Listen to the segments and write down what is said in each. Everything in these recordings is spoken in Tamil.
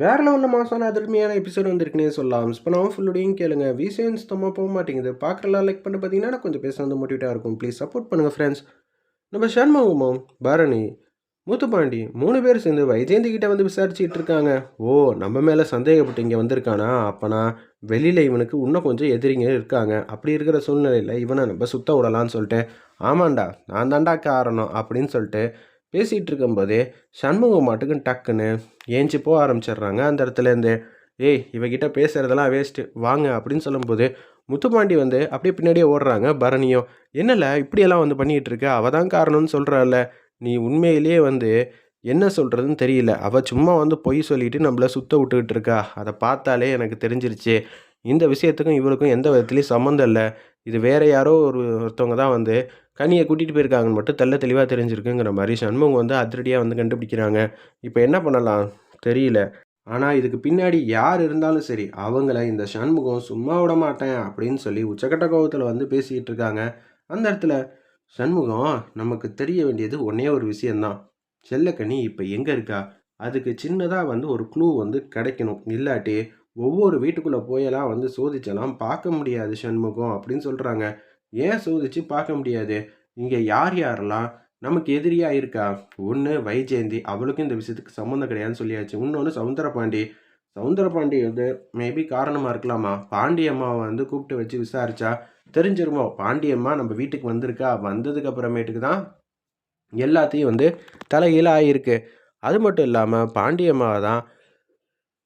வேற லெவலில் மாசான அதிர்மையான எபிசோட் வந்திருக்குனே சொல்லலாம். இப்போ நான் ஃபுல்லோடையும் கேளுங்க. விசேன் சுத்தமாக போக மாட்டேங்குது. பார்க்கலாம் லைக் பண்ணி பார்த்தீங்கன்னா கொஞ்சம் பேச வந்து மோட்டிவேட்டாக இருக்கும். ப்ளீஸ் சப்போர்ட் பண்ணுங்கள் ஃப்ரெண்ட்ஸ் நம்ம சண்முகமும் பரணி முத்துப்பாண்டி மூணு பேர் சேர்ந்து வைஜெயந்தி கிட்ட வந்து விசாரிச்சுட்டு இருக்காங்க. ஓ நம்ம மேலே சந்தேகப்பட்டு இங்கே வந்திருக்கானா? அப்போனா வெளியில் இவனுக்கு இன்னும் கொஞ்சம் எதிரிங்க இருக்காங்க. அப்படி இருக்கிற சூழ்நிலையில் இவனை நம்ம சுத்த விடலான்னு சொல்லிட்டு ஆமாண்டா நான் தாண்டா காரணம் அப்படின்னு சொல்லிட்டு பேசிகிட்டு இருக்கும்போதே சண்முகம் மாட்டுக்குன்னு டக்குன்னு ஏஞ்சி போக ஆரம்பிச்சிடுறாங்க. அந்த இடத்துல இருந்து ஏய் இவகிட்ட பேசுகிறதெல்லாம் வேஸ்ட்டு வாங்க அப்படின்னு சொல்லும்போது முத்துப்பாண்டி வந்து அப்படியே பின்னாடியே ஓடுறாங்க. பரணியும் என்னல இப்படியெல்லாம் வந்து பண்ணிகிட்டு இருக்க அவள் தான் காரணம்னு சொல்கிறாள்ல நீ உண்மையிலேயே வந்து என்ன சொல்கிறதுன்னு தெரியல. அவள் சும்மா வந்து பொய் சொல்லிட்டு நம்மளை சுத்த விட்டுக்கிட்டு இருக்கா அதை பார்த்தாலே எனக்கு தெரிஞ்சிருச்சு. இந்த விஷயத்துக்கும் இவளுக்கும் எந்த விதத்துலேயும் சம்மந்தம் இல்லை. இது வேற யாரோ ஒரு ஒருத்தவங்க தான் வந்து கனியை கூட்டிகிட்டு போயிருக்காங்கன்னு மட்டும் தெல்ல தெளிவாக தெரிஞ்சிருக்குங்கிற மாதிரி சண்முகம் வந்து அதிரடியாக வந்து கண்டுபிடிக்கிறாங்க. இப்போ என்ன பண்ணலாம்? தெரியல. ஆனால் இதுக்கு பின்னாடி யார் இருந்தாலும் சரி அவங்கள இந்த சண்முகம் சும்மா விட மாட்டேன் அப்படின்னு சொல்லி உச்சக்கட்ட கோபத்தில் வந்து பேசிக்கிட்டு இருக்காங்க. அந்த இடத்துல சண்முகம் நமக்கு தெரிய வேண்டியது ஒன்றே ஒரு விஷயந்தான் செல்லக்கனி இப்போ எங்கே இருக்கா? அதுக்கு சின்னதாக வந்து ஒரு க்ளூ வந்து கிடைக்கணும். இல்லாட்டி ஒவ்வொரு வீட்டுக்குள்ளே போயெல்லாம் வந்து சோதிச்செல்லாம் பார்க்க முடியாது சண்முகம் அப்படின்னு சொல்கிறாங்க ஏன் சோதிச்சு பார்க்க முடியாது? இங்கே யார் யாரெல்லாம் நமக்கு எதிரியாக இருக்கா? ஒன்று வைஜெயந்தி. அவளுக்கும் இந்த விஷயத்துக்கு சம்மந்தம் கிடையாதுன்னு சொல்லியாச்சு. இன்னொன்று சவுந்தரபாண்டி. சவுந்தரபாண்டி வந்து மேபி காரணமாக இருக்கலாமா? பாண்டியம்மாவை வந்து கூப்பிட்டு வச்சு விசாரிச்சா தெரிஞ்சிருமோ? பாண்டியம்மா நம்ம வீட்டுக்கு வந்திருக்கா? வந்ததுக்கு அப்புறமேட்டுக்கு தான் எல்லாத்தையும் வந்து தலைகீழ ஆகியிருக்கு அது மட்டும் இல்லாமல் பாண்டியம்மாவை தான்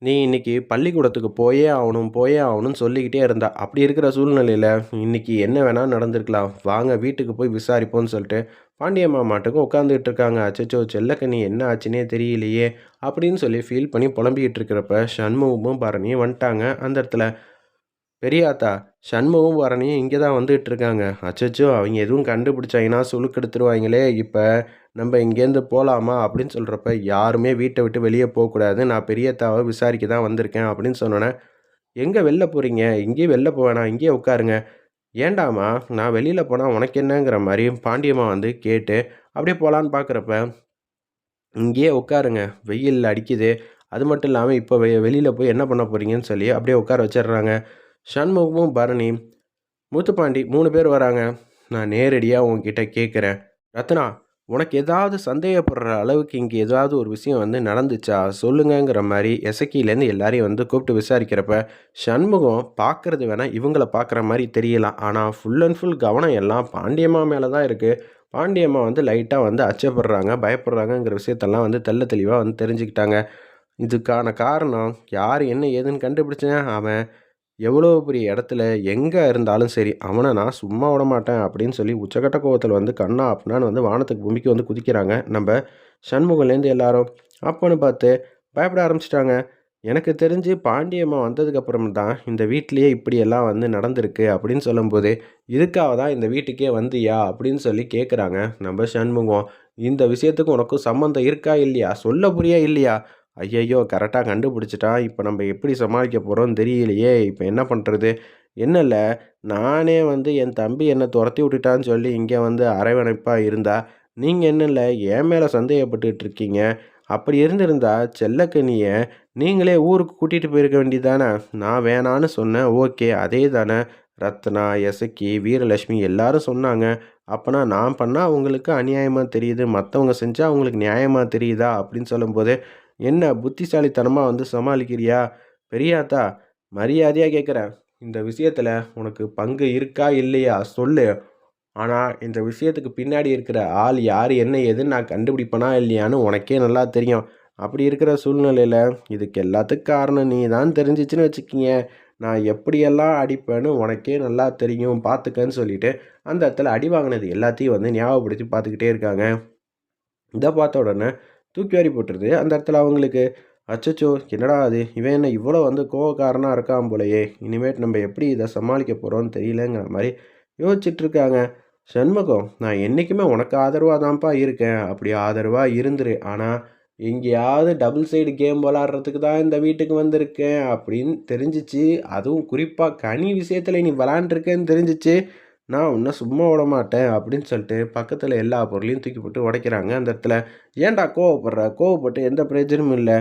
நீ இன்னைக்கு பள்ளிக்கூடத்துக்கு போயே ஆகணும் போயே ஆகணும்னு சொல்லிக்கிட்டே இருந்தா. அப்படி இருக்கிற சூழ்நிலையில் இன்னைக்கு என்ன வேணால் நடந்திருக்கலாம். வாங்க வீட்டுக்கு போய் விசாரிப்போம்னு சொல்லிட்டு பாண்டியம்மா மாட்டுக்கும் உட்காந்துக்கிட்டு இருக்காங்க. அச்சச்சோ செல்லக்கண்ணி என்ன ஆச்சுன்னே தெரியலையே அப்படின்னு சொல்லி ஃபீல் பண்ணி புலம்பிக்கிட்டு இருக்கிறப்ப சண்முகமும் பரணியும் வந்துட்டாங்க. அந்த இடத்துல பெரியாத்தா சண்முகம் பரணியும் இங்கே தான் வந்துகிட்டு இருக்காங்க. அச்சச்சோ அவங்க எதுவும் கண்டுபிடிச்சாங்கன்னா சுழுக்கெடுத்துருவாங்களே இப்போ நம்ம இங்கேருந்து போகலாமா அப்படின்னு சொல்கிறப்ப யாருமே வீட்டை விட்டு வெளியே போகக்கூடாது நான் பெரியத்தாவை விசாரிக்க தான் வந்திருக்கேன் அப்படின்னு சொன்னோன்னே எங்கே வெளில போகிறீங்க இங்கேயே வெளில போவேணா இங்கேயே உட்காருங்க. ஏண்டாமா நான் வெளியில் போனால் உனக்கு என்னங்கிற மாதிரி பாண்டியம்மா வந்து கேட்டு அப்படியே போகலான்னு பார்க்குறப்ப இங்கேயே உட்காருங்க வெயில் அடிக்குது. அது மட்டும் இல்லாமல் இப்போ வெ வெளியில் போய் என்ன பண்ண போகிறீங்கன்னு சொல்லி அப்படியே உட்கார வச்சிடுறாங்க. சண்முகமும் பரணி முத்துப்பாண்டி மூணு பேர் வராங்க. நான் நேரடியாக உங்ககிட்ட கேட்குறேன் ரத்னா உனக்கு ஏதாவது சந்தேகப்படுற அளவுக்கு இங்கே ஏதாவது ஒரு விஷயம் வந்து நடந்துச்சா? சொல்லுங்கங்கிற மாதிரி எசக்கிலேருந்து எல்லாரையும் வந்து கூப்பிட்டு விசாரிக்கிறப்ப சண்முகம் பார்க்குறது வேணால் இவங்கள பார்க்குற மாதிரி தெரியலாம். ஆனால் ஃபுல் அண்ட் ஃபுல் கவனம் எல்லாம் பாண்டியம்மா மேலே தான் இருக்குது பாண்டியம்மா வந்து லைட்டாக வந்து அச்சப்படுறாங்க பயப்படுறாங்கங்கிற விஷயத்தெல்லாம் வந்து தெல்ல தெளிவாக வந்து தெரிஞ்சுக்கிட்டாங்க. இதுக்கான காரணம் யார் என்ன ஏதுன்னு கண்டுபிடிச்சேன்? அவன் எவ்வளோ பெரிய இடத்துல எங்கே இருந்தாலும் சரி அவனை நான் சும்மா விட மாட்டேன் அப்படின்னு சொல்லி உச்சக்கட்ட கோவத்தில் வந்து கண்ணா அப்படின்னான்னு வந்து வானத்துக்கு பூமிக்கு வந்து குதிக்கிறாங்க. நம்ம சண்முகம்லேருந்து எல்லாரும் அப்போன்னு பார்த்து பயப்பட ஆரம்பிச்சிட்டாங்க. எனக்கு தெரிஞ்சு பாண்டியம்மா வந்ததுக்கப்புறம் தான் இந்த வீட்லேயே இப்படியெல்லாம் வந்து நடந்திருக்கு அப்படின்னு சொல்லும்போது இதுக்காக தான் இந்த வீட்டுக்கே வந்தியா அப்படின்னு சொல்லி கேட்குறாங்க நம்ம சண்முகம். இந்த விஷயத்துக்கு உனக்கும் சம்மந்தம் இருக்கா இல்லையா? சொல்ல புரியா இல்லையா? ஐயையோ கரெக்டாக கண்டுபிடிச்சிட்டா இப்போ நம்ம எப்படி சமாளிக்க போகிறோம்னு தெரியலையே இப்போ என்ன பண்ணுறது என்னல்ல நானே வந்து என் தம்பி என்னை துரத்தி விட்டுட்டான்னு சொல்லி இங்கே வந்து அரவணைப்பாக இருந்தா நீங்கள் என்னல்ல என் மேலே சந்தேகப்பட்டுட்டு இருக்கீங்க. அப்படி இருந்திருந்தா செல்லக்கனியை நீங்களே ஊருக்கு கூட்டிகிட்டு போயிருக்க வேண்டியதானே நான் வேணான்னு சொன்னேன் ஓகே அதே தானே ரத்னா எசக்கி வீரலட்சுமி எல்லாரும் சொன்னாங்க. அப்போனா நான் பண்ணால் அவங்களுக்கு அநியாயமாக தெரியுது மற்றவங்க செஞ்சால் அவங்களுக்கு நியாயமாக தெரியுதா? அப்படின்னு சொல்லும்போது என்ன புத்திசாலித்தனமாக வந்து சமாளிக்கிறியா? பெரியாத்தா மரியாதையாக கேட்குறேன் இந்த விஷயத்தில் உனக்கு பங்கு இருக்கா இல்லையா சொல்லு. ஆனால் இந்த விஷயத்துக்கு பின்னாடி இருக்கிற ஆள் யார் என்ன ஏதுன்னு நான் கண்டுபிடிப்பனா இல்லையான்னு உனக்கே நல்லா தெரியும். அப்படி இருக்கிற சூழ்நிலையில் இதுக்கு எல்லாத்துக்கும் காரணம் நீ தான் தெரிஞ்சிச்சுன்னு வச்சுக்கிங்க. நான் எப்படியெல்லாம் அடிப்பேன்னு உனக்கே நல்லா தெரியும் பார்த்துக்கன்னு சொல்லிட்டு அந்த இடத்துல அடி வாங்கினது எல்லாத்தையும் வந்து ஞாபகப்படுத்தி பார்த்துக்கிட்டே இருக்காங்க. இதை பார்த்த உடனே தூக்கி வாரி போட்டுருது. அந்த இடத்துல அவங்களுக்கு அச்சச்சோ என்னடா அது? இவன் என்ன இவ்வளோ வந்து கோவக்காரனாக இருக்கான் போலையே. இனிமேட் நம்ம எப்படி இதை சமாளிக்க போகிறோம்னு தெரியலங்கிற மாதிரி யோசிச்சுட்டு இருக்காங்க சண்முகம் நான் என்றைக்குமே உனக்கு ஆதரவாக தான்ப்பா இருக்கேன். அப்படி ஆதரவாக இருந்துரு. ஆனால் எங்கேயாவது டபுள் சைடு கேம் விளாட்றதுக்கு தான் இந்த வீட்டுக்கு வந்திருக்கேன் அப்படின்னு தெரிஞ்சிச்சு. அதுவும் குறிப்பாக கனி விஷயத்தில் நீ விளாண்டுருக்கேன்னு தெரிஞ்சிச்சு. நான் ஒன்றும் சும்மா விட மாட்டேன் அப்படின்னு சொல்லிட்டு பக்கத்தில் எல்லா பொருளையும் தூக்கி போட்டு உடைக்கிறாங்க அந்த இடத்துல. ஏன்டா கோவப்படுற? கோவப்பட்டு எந்த பிரயோஜனமும் இல்லை.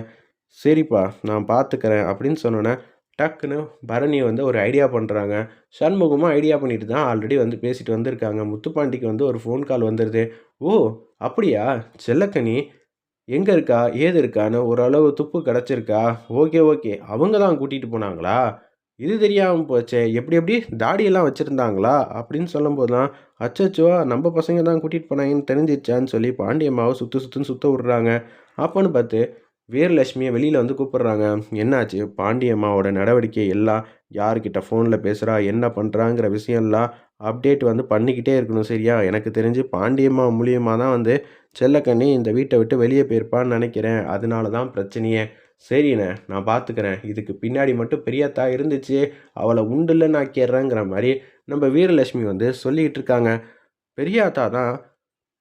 சரிப்பா நான் பார்த்துக்கிறேன் அப்படின்னு சொன்னோன்னே டக்குன்னு பரணி வந்து ஒரு ஐடியா பண்ணுறாங்க சண்முகமாக ஐடியா பண்ணிட்டு தான் ஆல்ரெடி வந்து பேசிட்டு வந்திருக்காங்க. முத்துப்பாண்டிக்கு வந்து ஒரு ஃபோன் கால் வந்துடுது ஓ அப்படியா? செல்லக்கனி எங்கே இருக்கா? ஏது இருக்கான்னு? ஓரளவு துப்பு கிடச்சிருக்கா? Okay okay. அவங்க தான் கூட்டிகிட்டு போனாங்களா? இது தெரியாமல் போச்சே எப்படி எப்படி தாடியெல்லாம் வச்சுருந்தாங்களா? அப்படின்னு சொல்லும்போது தான் அச்சோ நம்ம பசங்க தான் கூட்டிகிட்டு போனாங்கன்னு தெரிஞ்சிச்சான்னு சொல்லி பாண்டியம்மாவை சுற்று சுற்றுன்னு சுற்ற விட்றாங்க. அப்போன்னு பார்த்து வீரலட்சுமியை வெளியில் வந்து கூப்பிட்றாங்க. என்னாச்சு? பாண்டியம்மாவோட நடவடிக்கை எல்லாம் யார்கிட்ட ஃபோனில் பேசுகிறா என்ன பண்ணுறாங்கிற விஷயம்லாம் அப்டேட் வந்து பண்ணிக்கிட்டே இருக்கணும் சரியா? எனக்கு தெரிஞ்சு பாண்டியம்மா மூலியமாக தான் வந்து செல்லக்கண்ணி இந்த வீட்டை விட்டு வெளியே போயிருப்பான்னு நினைக்கிறேன். அதனால தான் பிரச்சனையே. சரிண்ணே நான் பார்த்துக்கிறேன் இதுக்கு பின்னாடி மட்டும் பெரியாத்தா இருந்துச்சு. அவளை உண்டுல நான் கேடுறேங்கிற மாதிரி நம்ம வீரலட்சுமி வந்து சொல்லிக்கிட்டு இருக்காங்க. பெரியாத்தா தான்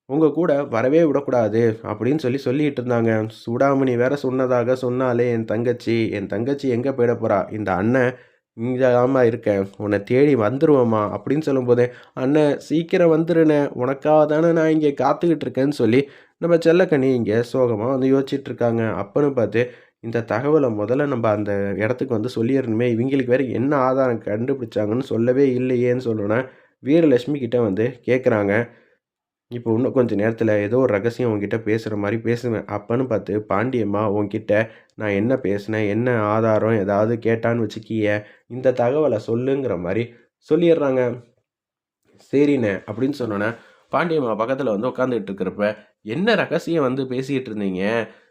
உங்கள் கூட வரவே விடக்கூடாது அப்படின்னு சொல்லி சொல்லிகிட்டு இருந்தாங்க. சூடாமணி வேற சொன்னதாக சொன்னாலே என் தங்கச்சி என் தங்கச்சி எங்கே போயிட போகிறா இந்த அண்ணன் இங்கே இருக்கேன். உன்னை தேடி வந்துருவோம்மா அப்படின்னு சொல்லும்போதே அண்ணன் சீக்கிரம் வந்துருண்ணே. உனக்காக தானே நான் இங்கே காத்துக்கிட்டு இருக்கேன்னு சொல்லி நம்ம செல்லக்கண்ணி இங்கே சோகமாக வந்து யோசிச்சுட்டு இருக்காங்க. அப்பன்னு பார்த்து இந்த தகவலை முதல்ல நம்ம அந்த இடத்துக்கு வந்து சொல்லிடணுமே. இவங்களுக்கு வேறு என்ன ஆதாரம் கண்டுபிடிச்சாங்கன்னு சொல்லவே இல்லையேன்னு சொல்லணுன்னா வீரலட்சுமி கிட்டே வந்து கேட்குறாங்க இப்போ இன்னும் கொஞ்சம் நேரத்தில் ஏதோ ஒரு ரகசியம் உங்ககிட்ட பேசுகிற மாதிரி பேசுவேன். அப்பன்னு பார்த்து பாண்டியம்மா உங்ககிட்ட நான் என்ன பேசினேன்? என்ன ஆதாரம் ஏதாவது கேட்டான்னு வச்சுக்கிய இந்த தகவலை சொல்லுங்கிற மாதிரி சொல்லிடுறாங்க. சரிண்ணே அப்படின்னு சொன்னோன்னே பாண்டியம்மா பக்கத்தில் வந்து உட்காந்துட்டு இருக்கிறப்ப என்ன ரகசியம் வந்து பேசிகிட்டு இருந்தீங்க?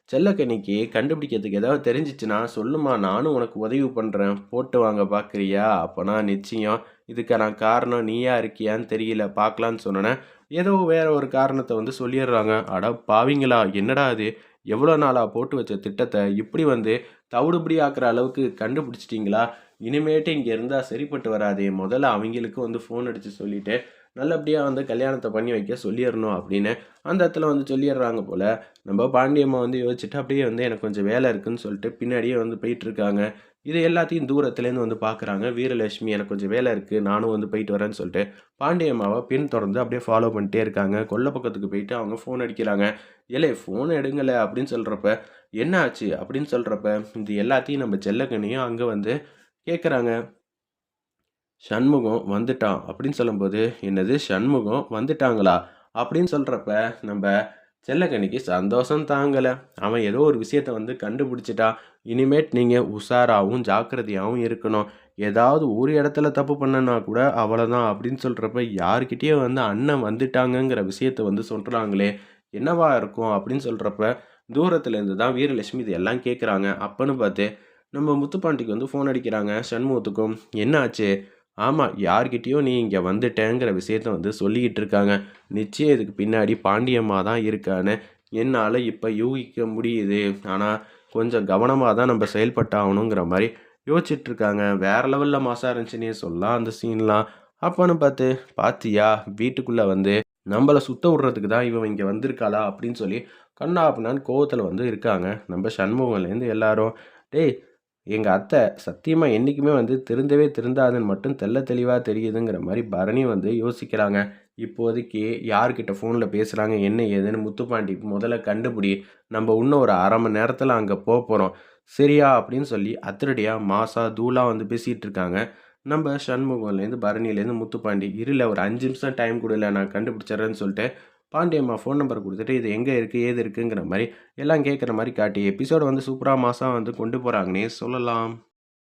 செல்லக்கனிக்கு கண்டுபிடிக்கிறதுக்கு ஏதாவது தெரிஞ்சிச்சுன்னா சொல்லுமா நானும் உனக்கு உதவி பண்ணுறேன் போட்டு வாங்க பார்க்குறியா அப்போனா நிச்சயம் இதுக்கான காரணம் நீயா இருக்கியான்னு தெரியல. பார்க்கலான்னு சொன்னோன்னே ஏதோ வேற ஒரு காரணத்தை வந்து சொல்லிடுறாங்க. அட பாவிங்களா என்னடா அது எவ்வளோ நாளாக போட்டு வச்ச திட்டத்தை இப்படி வந்து தவிடுபடி ஆக்குற அளவுக்கு கண்டுபிடிச்சிட்டிங்களா? இனிமேட்டு இங்கே இருந்தால் சரிப்பட்டு வராதே. முதல்ல அவங்களுக்கும் வந்து ஃபோன் அடித்து சொல்லிவிட்டு நல்லபடியாக வந்து கல்யாணத்தை பண்ணி வைக்க சொல்லிடணும் அப்படின்னு அந்த இடத்துல வந்து சொல்லிடுறாங்க போல். நம்ம பாண்டியம்மா வந்து யோசிச்சுட்டு அப்படியே வந்து எனக்கு கொஞ்சம் வேலை இருக்குதுன்னு சொல்லிட்டு பின்னாடியே வந்து போயிட்டுருக்காங்க இது எல்லாத்தையும் தூரத்துலேருந்து வந்து பார்க்குறாங்க வீரலட்சுமி எனக்கு கொஞ்சம் வேலை இருக்குது நானும் வந்து போயிட்டு வரேன்னு சொல்லிட்டு பாண்டியம்மாவை பின் தொடர்ந்து அப்படியே ஃபாலோ பண்ணிட்டே இருக்காங்க. கொல்ல பக்கத்துக்கு போயிட்டு அவங்க ஃபோன் அடிக்கிறாங்க. ஏலே ஃபோன் எடுங்கலை அப்படின்னு சொல்கிறப்ப என்ன ஆச்சு? அப்படின்னு சொல்கிறப்ப இது எல்லாத்தையும் நம்ம செல்லக்கண்ணியும் அங்கே வந்து கேட்குறாங்க சண்முகம் வந்துட்டான். அப்படின்னு சொல்லும்போது என்னது சண்முகம் வந்துட்டாங்களா? அப்படின்னு சொல்கிறப்ப நம்ம செல்லக்கணிக்கு சந்தோஷம் தாங்கலை. அவன் ஏதோ ஒரு விஷயத்த வந்து கண்டுபிடிச்சிட்டா. இனிமேட் நீங்கள் உஷாராகவும் ஜாக்கிரதையாகவும் இருக்கணும். ஏதாவது ஒரு இடத்துல தப்பு பண்ணனா கூட அவ்வளோதான் அப்படின்னு சொல்கிறப்ப யார்கிட்டயே வந்து அண்ணன் வந்துட்டாங்கங்கிற விஷயத்த வந்து சொல்கிறாங்களே என்னவா இருக்கும் அப்படின்னு சொல்கிறப்ப தூரத்துலேருந்து தான் வீரலட்சுமி இதெல்லாம் கேட்குறாங்க அப்பன்னு பார்த்து நம்ம முத்துப்பாண்டிக்கு வந்து ஃபோன் அடிக்கிறாங்க சண்முகத்துக்கும். என்ன ஆச்சு ஆமாம் யார்கிட்டேயோ நீ இங்கே வந்துட்டேங்கிற விஷயத்த வந்து சொல்லிக்கிட்டு இருக்காங்க. நிச்சயம் இதுக்கு பின்னாடி பாண்டியம்மா தான் இருக்கான்னு என்னால் இப்போ யூகிக்க முடியுது. ஆனால் கொஞ்சம் கவனமாக தான் நம்ம செயல்பட்டாகணுங்கிற மாதிரி யோசிச்சுட்டு இருக்காங்க. வேறு லெவலில் மாசாக இருந்துச்சுன்னே சொல்லலாம் அந்த சீன்லாம். அப்போன்னு பார்த்து பாத்தியா வீட்டுக்குள்ளே வந்து நம்மளை சுத்த விட்றதுக்கு தான் இவன் இங்கே வந்திருக்காளா? அப்படின்னு சொல்லி கண்ணா அப்படின்னான்னு கோவத்தில் வந்து இருக்காங்க நம்ம சண்முகம்லேருந்து எல்லாரும். டேய் எங்கள் அத்தை சத்தியமாக என்றைக்குமே வந்து திருந்தவே திருந்தாதுன்னு மட்டும் தெல்ல தெளிவாக தெரியுதுங்கிற மாதிரி பரணி வந்து யோசிக்கிறாங்க. இப்போதைக்கு யார்கிட்ட ஃபோனில் பேசுகிறாங்க என்ன ஏதுன்னு முத்துப்பாண்டி முதல்ல கண்டுபிடி. நம்ம இன்னும் ஒரு அரை மணி நேரத்தில் அங்கே போக போகிறோம் சரியா அப்படின்னு சொல்லி அத்திரடியாக மாசா தூளாக வந்து பேசிகிட்டு இருக்காங்க. நம்ம சண்முகம்லேருந்து பரணியிலேருந்து முத்துப்பாண்டி இருல ஒரு அஞ்சு நிமிஷம் டைம் கொடுல நான் கண்டுபிடிச்சிட்றேன்னு சொல்லிட்டு பாண்டியம்மா ஃபோன் நம்பர் கொடுத்துட்டு இது எங்கே இருக்குது ஏது இருக்குங்கிற மாதிரி எல்லாம் கேட்குற மாதிரி காட்டி எபிசோடு வந்து சூப்பராக மாதம் வந்து கொண்டு போகிறாங்கன்னே சொல்லலாம்.